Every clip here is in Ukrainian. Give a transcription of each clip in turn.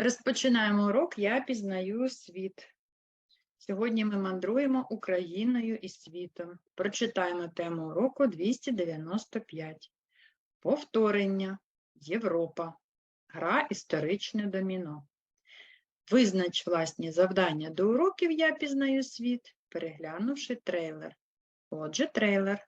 Розпочинаємо урок Я пізнаю світ. Сьогодні ми мандруємо Україною і світом. Прочитаємо тему уроку 295. Повторення. Європа. Гра історичне доміно. Визнач власні завдання до уроків Я пізнаю світ, переглянувши трейлер. Отже, трейлер.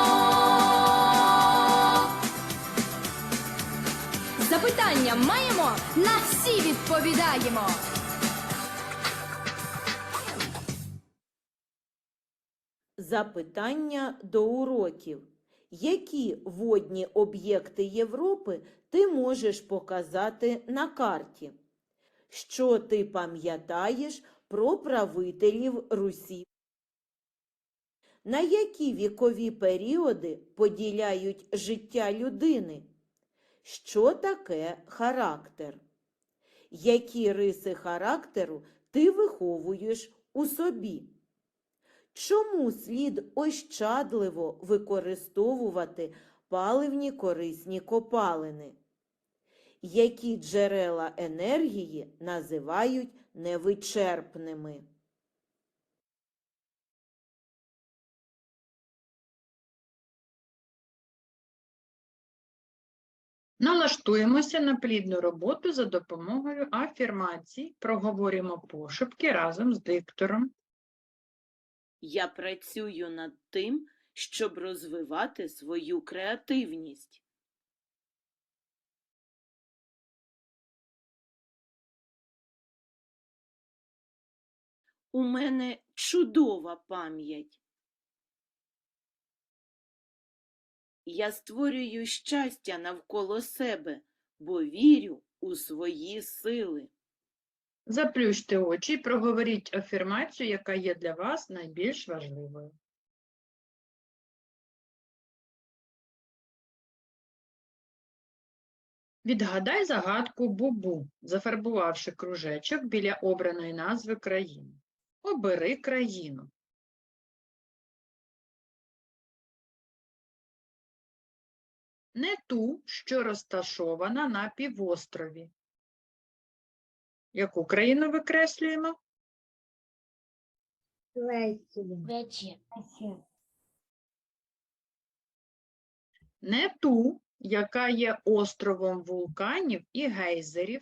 Запитання маємо, на всі відповідаємо. Запитання до уроків. Які водні об'єкти Європи ти можеш показати на карті? Що ти пам'ятаєш про правителів Русі? На які вікові періоди поділяють життя людини? Що таке характер? Які риси характеру ти виховуєш у собі? Чому слід ощадливо використовувати паливні корисні копалини? Які джерела енергії називають невичерпними? Налаштуємося на плідну роботу за допомогою афірмацій. Проговоримо пошепки разом з диктором. Я працюю над тим, щоб розвивати свою креативність. У мене чудова пам'ять. Я створюю щастя навколо себе, бо вірю у свої сили. Заплющте очі і проговоріть афірмацію, яка є для вас найбільш важливою. Відгадай загадку Бубу, зафарбувавши кружечок біля обраної назви країни. Обери країну. Не ту, що розташована на півострові. Яку країну викреслюємо? Не ту, яка є островом вулканів і гейзерів,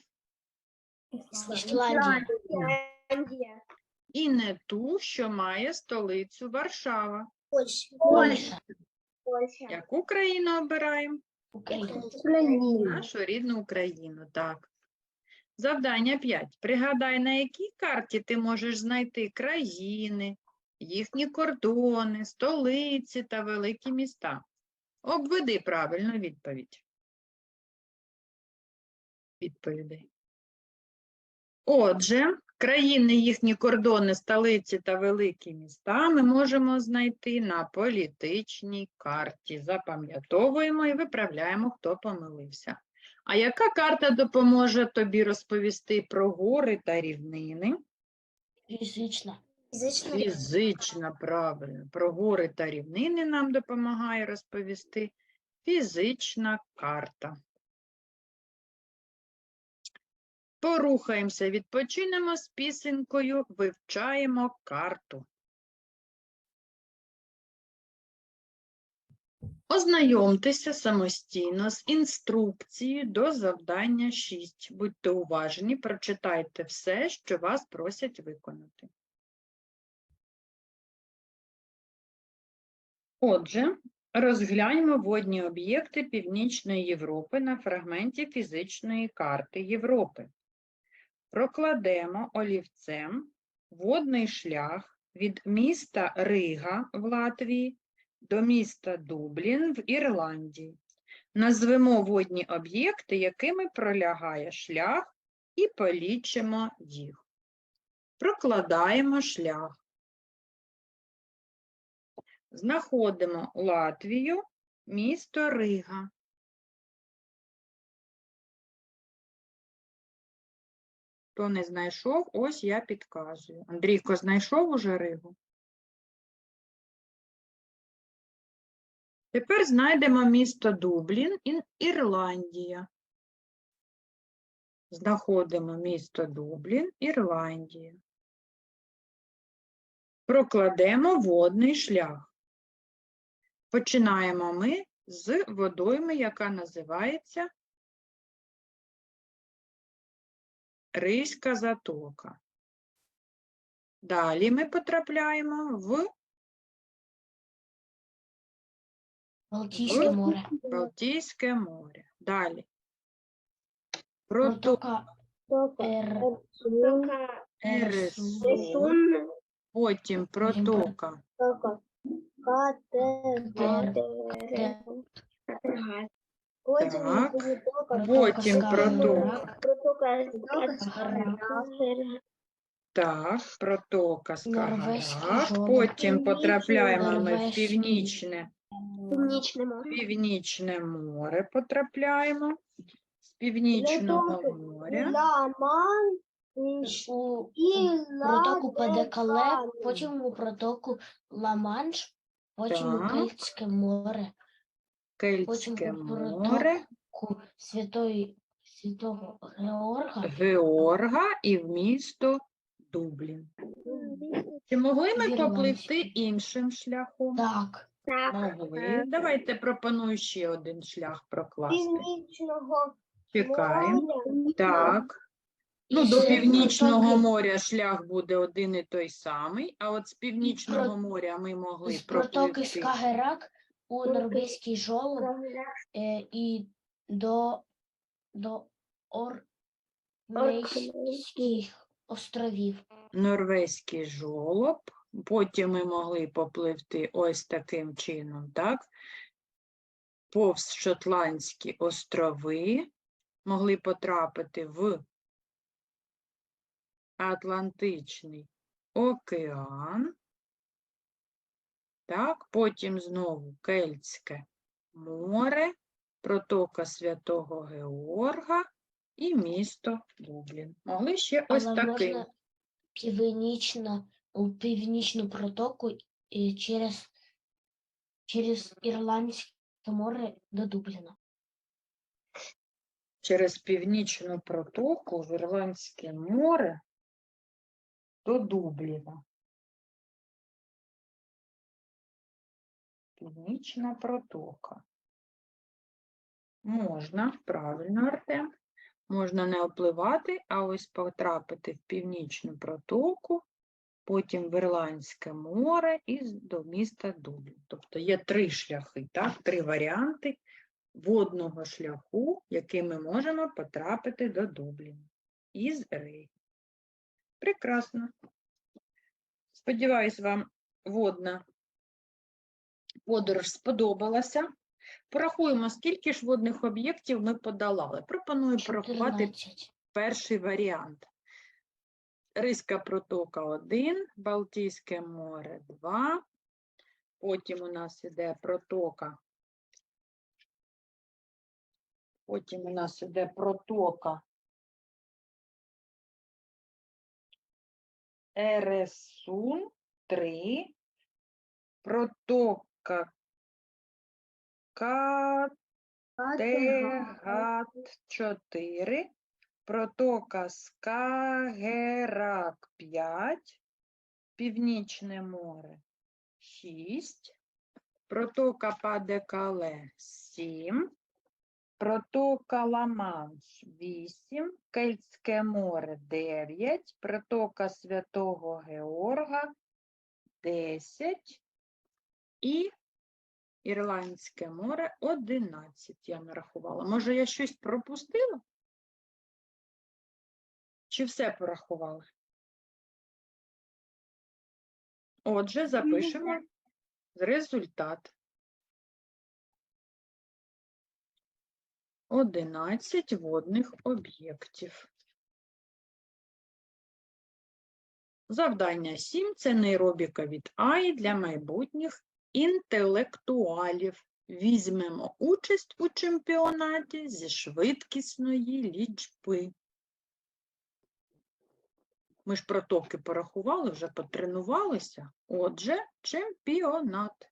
і не ту, що має столицю Варшава. Польша. Яку країну обираємо? Україна. Нашу рідну Україну, так. Завдання 5. Пригадай, на якій карті ти можеш знайти країни, їхні кордони, столиці та великі міста. Обведи правильну відповідь. Відповідей. Отже, країни, їхні кордони, столиці та великі міста ми можемо знайти на політичній карті. Запам'ятовуємо і виправляємо, хто помилився. А яка карта допоможе тобі розповісти про гори та рівнини? Фізично. Фізична, правильно. Про гори та рівнини нам допомагає розповісти фізична карта. Порухаємося, відпочинемо з пісенькою, вивчаємо карту. Ознайомтеся самостійно з інструкцією до завдання 6. Будьте уважні, прочитайте все, що вас просять виконати. Отже, розгляньмо водні об'єкти Північної Європи на фрагменті фізичної карти Європи. Прокладемо олівцем водний шлях від міста Рига в Латвії до міста Дублін в Ірландії. Назвемо водні об'єкти, якими пролягає шлях, і полічимо їх. Прокладаємо шлях. Знаходимо Латвію, місто Рига. Хто не знайшов, ось я підказую. Андрійко, знайшов уже Ригу? Тепер знайдемо місто Дублін, Ін- Ірландія. Знаходимо місто Дублін, Ірландія. Прокладемо водний шлях. Починаємо ми з водойми, яка називається Ризька затока. Далі ми потрапляємо в Балтійське море. Балтійське море. Далі. Протока. Протока. Ересун, потім протока Так. Потім протока. Так, протока жолоб. Потім потрапляємо ми в північне, Північне море. північне море потрапляємо. З північного моря. У протоку Падекале, потім у протоку Ла-Манш, потім у. Кельтське море, Кельтське море, Святої Святого Георга. Георга і в місто Дублін. Чи могли ми попливти іншим шляхом? Так, Могли. Давайте пропоную ще один шлях прокласти. Північного Чекаємо. Так. Ну, до Північного моря шлях буде один і той самий, а от з Північного моря ми могли з протоки пропливти. Скагерак у норвезький жолоб е, і до, до Ормейських островів. Норвезький жолоб, потім ми могли попливти ось таким чином, так? Повз Шотландські острови, могли потрапити в Атлантичний океан, так, потім знову Кельтське море, протока Святого Георга і місто Дублін. Могли ще ось Але таким. можна північно, у північну протоку і через, через Ірландське море до Дубліна. через північну протоку в Ірландське море до Дубліна. Північна протока. Можна, правильно, Артем. Можна не опливати, а ось потрапити в північну протоку, потім в Ірландське море і до міста Дублін. Тобто є три шляхи, так? Три варіанти водного шляху, яким ми можемо потрапити до Дубліна із Риги. Прекрасно. Сподіваюсь, вам водна подорож сподобалася. Порахуємо, скільки ж водних об'єктів ми подолали. Пропоную порахувати перший варіант. Ризька протока 1, Балтійське море 2. Потім у нас іде протока. Потім у нас іде протока. Ересун 3. Протока Категат 4. Протока Скагерак 5, Північне море 6, протока Падекале 7, протока Ла-Манш 8, Кельтське море 9, протока Святого Георга 10 і Ірландське море 11 я нарахувала. Може, я щось пропустила? Чи все порахували? Отже, запишемо результат. 11 водних об'єктів. Завдання 7 – це нейробіка від АІ для майбутніх інтелектуалів. Візьмемо участь у чемпіонаті зі швидкісної лічби. Ми ж протоки порахували, вже потренувалися. Отже, чемпіонат.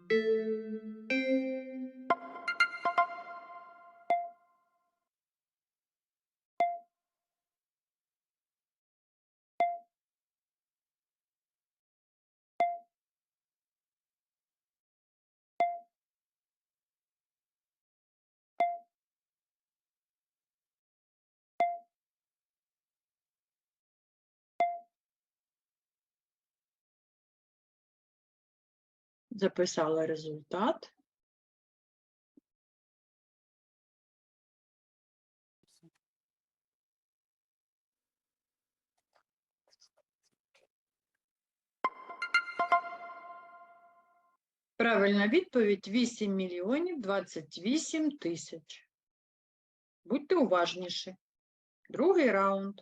Записала результат. Правильна відповідь 8 мільйонів 28 тисяч. Будьте уважніші. Другий раунд.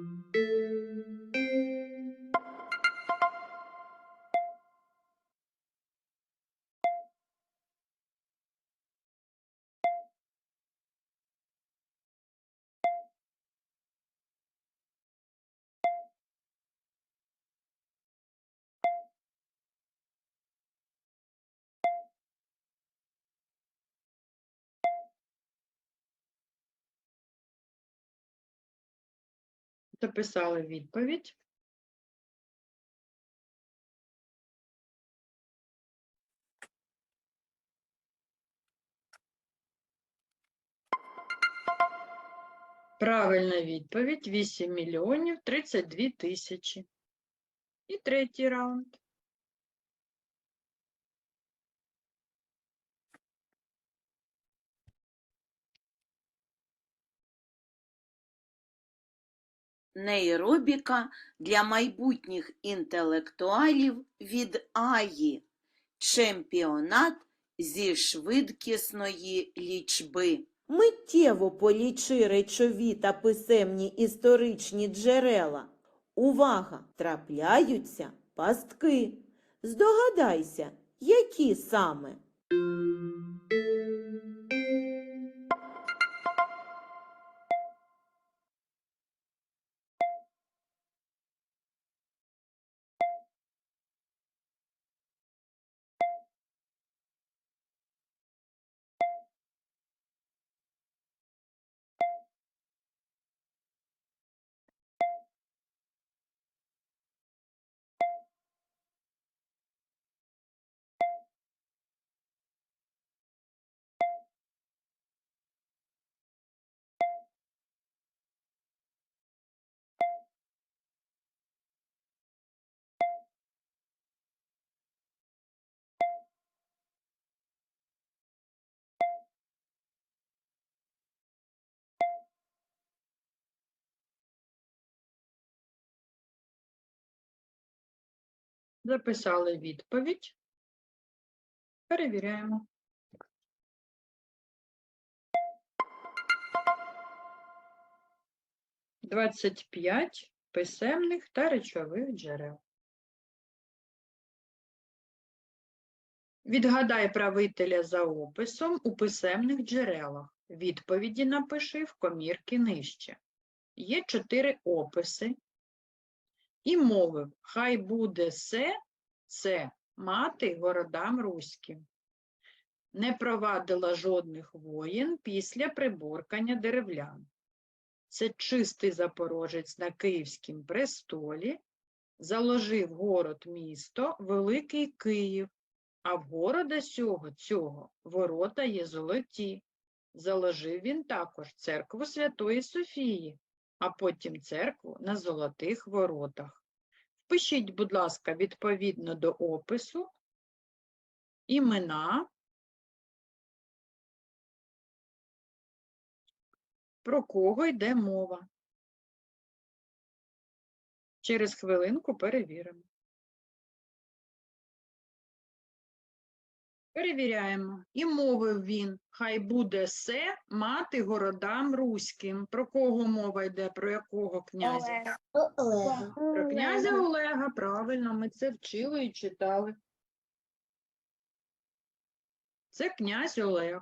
Записали відповідь. Правильна відповідь 8 мільйонів 32 тисячі. І третій раунд. Нейробіка для майбутніх інтелектуалів від Аї. Чемпіонат зі швидкісної лічби. Миттєво полічи речові та писемні історичні джерела. Увага! Трапляються пастки. Здогадайся, які саме? Записали відповідь. Перевіряємо. Двадцять п'ять писемних та речових джерел. Відгадай правителя за описом у писемних джерелах. Відповіді напиши в комірки нижче. Є чотири описи і мовив, хай буде се, це мати городам руським. Не провадила жодних воєн після приборкання деревлян. Це чистий запорожець на Київськім престолі, заложив город місто Великий Київ, а в города сього цього ворота є золоті. Заложив він також церкву Святої Софії, а потім церкву на золотих воротах. Впишіть, будь ласка, відповідно до опису імена, про кого йде мова. Через хвилинку перевіримо. Перевіряємо. І мовив він, хай буде се мати городам руським. Про кого мова йде, про якого князя? Про князя Олега, правильно, ми це вчили і читали. Це князь Олег.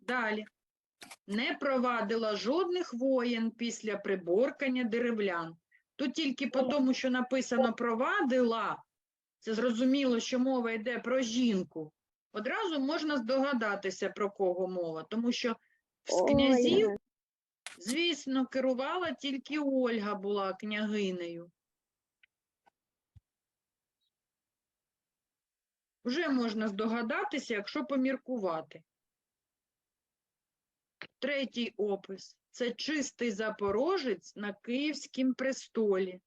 Далі. Не провадила жодних воєн після приборкання деревлян. Тут тільки по тому, що написано провадила, це зрозуміло, що мова йде про жінку. Одразу можна здогадатися, про кого мова, тому що з князів Звісно, керувала тільки Ольга була княгинею. Вже можна здогадатися, якщо поміркувати. Третій опис це чистий запорожець на Київськім престолі.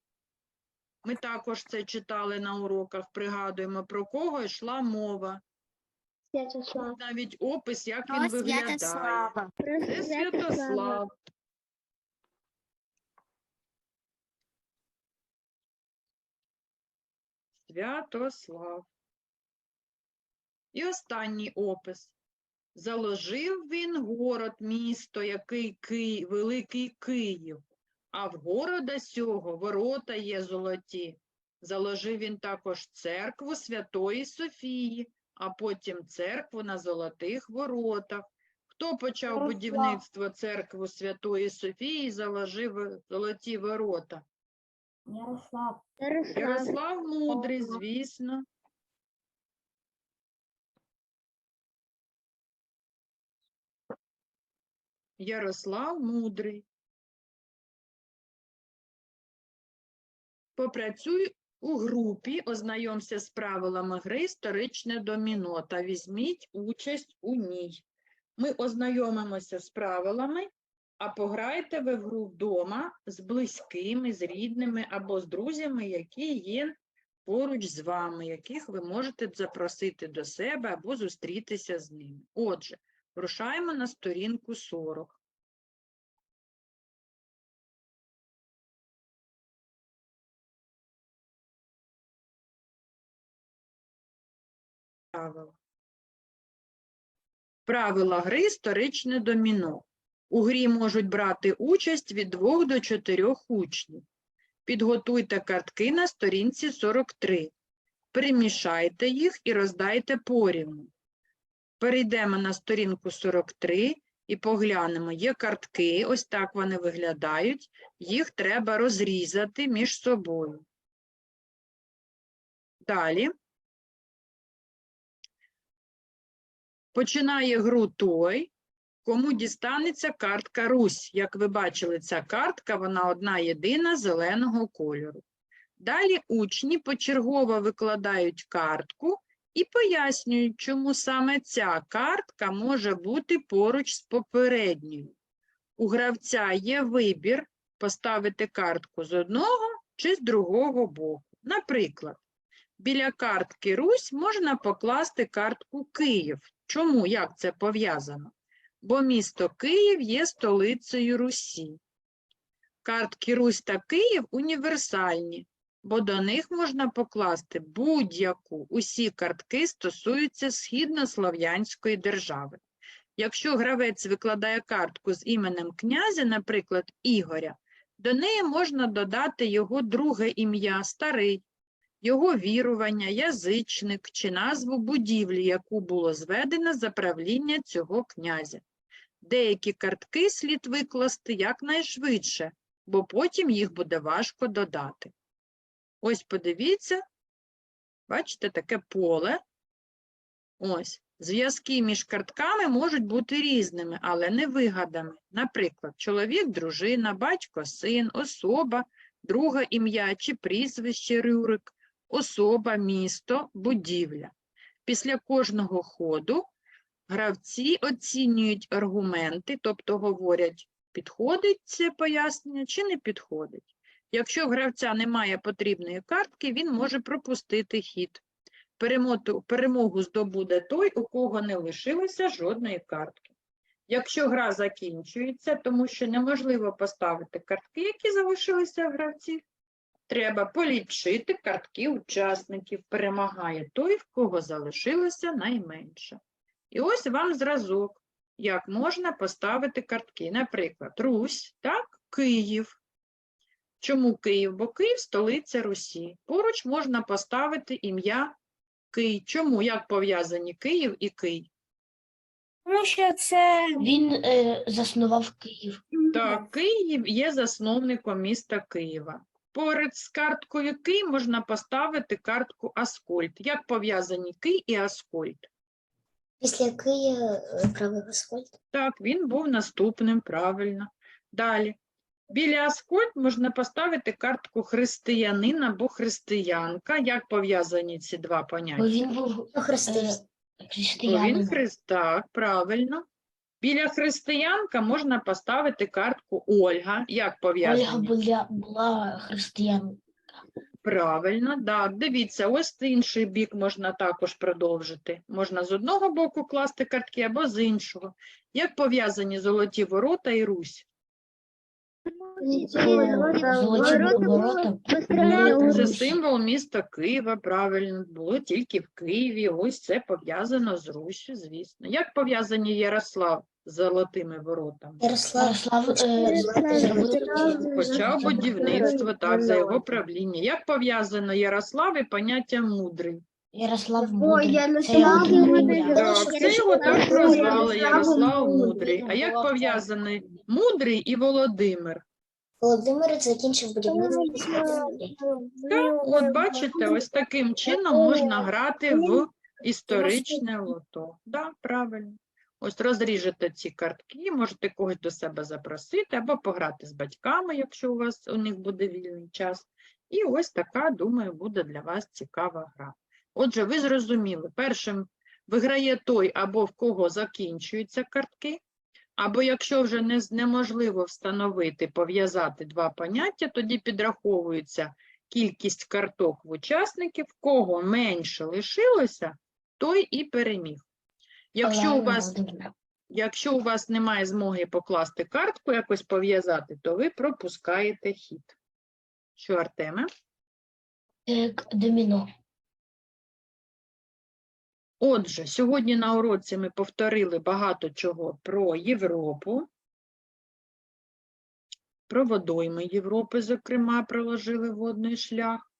Ми також це читали на уроках, пригадуємо, про кого йшла мова. Святослав. Навіть опис, як він виглядає. Це Святослав. Святослав. І останній опис. Заложив він город, місто, який Ки... Великий Київ, а в города сього ворота є золоті. Заложив він також церкву Святої Софії, а потім церкву на золотих воротах. Хто почав Ярослав. будівництво церкви Святої Софії і заложив золоті ворота? Ярослав. Ярослав Мудрий, звісно. Ярослав Мудрий. Попрацюй у групі, ознайомся з правилами гри історичне доміно та візьміть участь у ній. Ми ознайомимося з правилами, а пограйте ви в гру вдома з близькими, з рідними або з друзями, які є поруч з вами, яких ви можете запросити до себе або зустрітися з ними. Отже, рушаємо на сторінку 40. Правила. Правила гри історичне доміно. У грі можуть брати участь від 2 до 4 учнів. Підготуйте картки на сторінці 43. Перемішайте їх і роздайте порівну. Перейдемо на сторінку 43 і поглянемо. Є картки, ось так вони виглядають. Їх треба розрізати між собою. Далі. Починає гру той, кому дістанеться картка Русь. Як ви бачили, ця картка, вона одна єдина зеленого кольору. Далі учні почергово викладають картку і пояснюють, чому саме ця картка може бути поруч з попередньою. У гравця є вибір поставити картку з одного чи з другого боку. Наприклад, біля картки Русь можна покласти картку Київ. Чому? Як це пов'язано? Бо місто Київ є столицею Русі. Картки Русь та Київ універсальні, бо до них можна покласти будь-яку. Усі картки стосуються східнослов'янської держави. Якщо гравець викладає картку з іменем князя, наприклад, Ігоря, до неї можна додати його друге ім'я, старий, його вірування, язичник чи назву будівлі, яку було зведено за правління цього князя. Деякі картки слід викласти якнайшвидше, бо потім їх буде важко додати. Ось подивіться, бачите, таке поле. Ось, зв'язки між картками можуть бути різними, але не вигаданими. Наприклад, чоловік, дружина, батько, син, особа, друге ім'я чи прізвище Рюрик, особа, місто, будівля. Після кожного ходу гравці оцінюють аргументи, тобто говорять, підходить це пояснення чи не підходить. Якщо в гравця немає потрібної картки, він може пропустити хід. Перемогу здобуде той, у кого не лишилося жодної картки. Якщо гра закінчується, тому що неможливо поставити картки, які залишилися в гравці, треба полічити картки учасників. Перемагає той, в кого залишилося найменше. І ось вам зразок, як можна поставити картки. Наприклад, Русь, так, Київ. Чому Київ? Бо Київ столиця Русі. Поруч можна поставити ім'я Кий. Чому? Як пов'язані Київ і Кий? Тому що це Він е, заснував Київ. Так, Київ є засновником міста Києва. Поряд з карткою Кий можна поставити картку Аскольд. Як пов'язані Кий і Аскольд? після Києва правий асфальт. Так, він був наступним, правильно. Далі. Біля Аскольд можна поставити картку християнин або християнка. Як пов'язані ці два Бо поняття? він був е, Хрестився. Бо він христ, так, правильно. Біля християнка можна поставити картку Ольга. Як Ольга пов'язані? була, була християнка. Правильно, так. Дивіться, ось інший бік можна також продовжити. Можна з одного боку класти картки або з іншого. Як пов'язані золоті ворота і Русь? Це символ міста Києва, правильно, було тільки в Києві. Ось це пов'язано з Руссю, звісно. Як пов'язані Ярослав золотими воротами? Ярослав Ярослав е, Почав будівництво, так, за його правління. Як пов'язано Ярослав і поняття мудрий? Ярослав Мудрий. Це Ярослав його Мудрий. Так, це його так прозвали Ярослав Ярослав Мудрий. А як пов'язаний мудрий і Володимир? Володимир закінчив будівництво Так, от бачите, ось таким чином можна грати в історичне лото. Да, правильно. Ось розріжете ці картки, можете когось до себе запросити або пограти з батьками, якщо у вас у них буде вільний час. І ось така, думаю, буде для вас цікава гра. Отже, ви зрозуміли, першим виграє той, або в кого закінчуються картки, або якщо вже не, неможливо встановити, пов'язати два поняття, тоді підраховується кількість карток в учасників, в кого менше лишилося, той і переміг. Якщо у вас, якщо у вас немає змоги покласти картку, якось пов'язати, то ви пропускаєте хід. Що, Артеме? Е, к- Доміно. Отже, сьогодні на уроці ми повторили багато чого про Європу, про водойми Європи, зокрема, проложили водний шлях.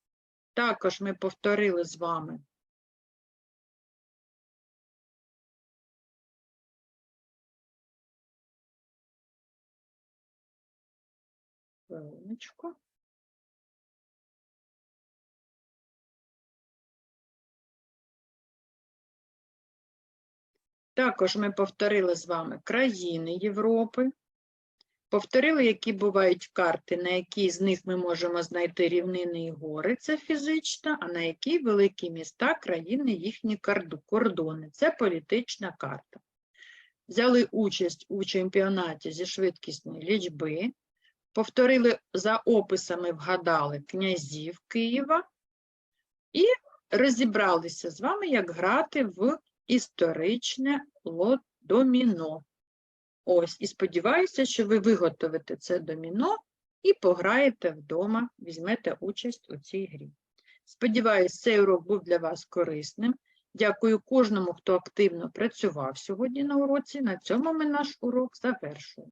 Також ми повторили з вами Хвилиночку. Також ми повторили з вами країни Європи, повторили, які бувають карти, на якій з них ми можемо знайти рівнини і гори, це фізична, а на якій великі міста, країни, їхні кордони, це політична карта. Взяли участь у чемпіонаті зі швидкісної лічби, повторили за описами, вгадали князів Києва і розібралися з вами, як грати в історичне лот-доміно. Ось, і сподіваюся, що ви виготовите це доміно і пограєте вдома, візьмете участь у цій грі. Сподіваюсь, цей урок був для вас корисним. Дякую кожному, хто активно працював сьогодні на уроці. На цьому ми наш урок завершуємо.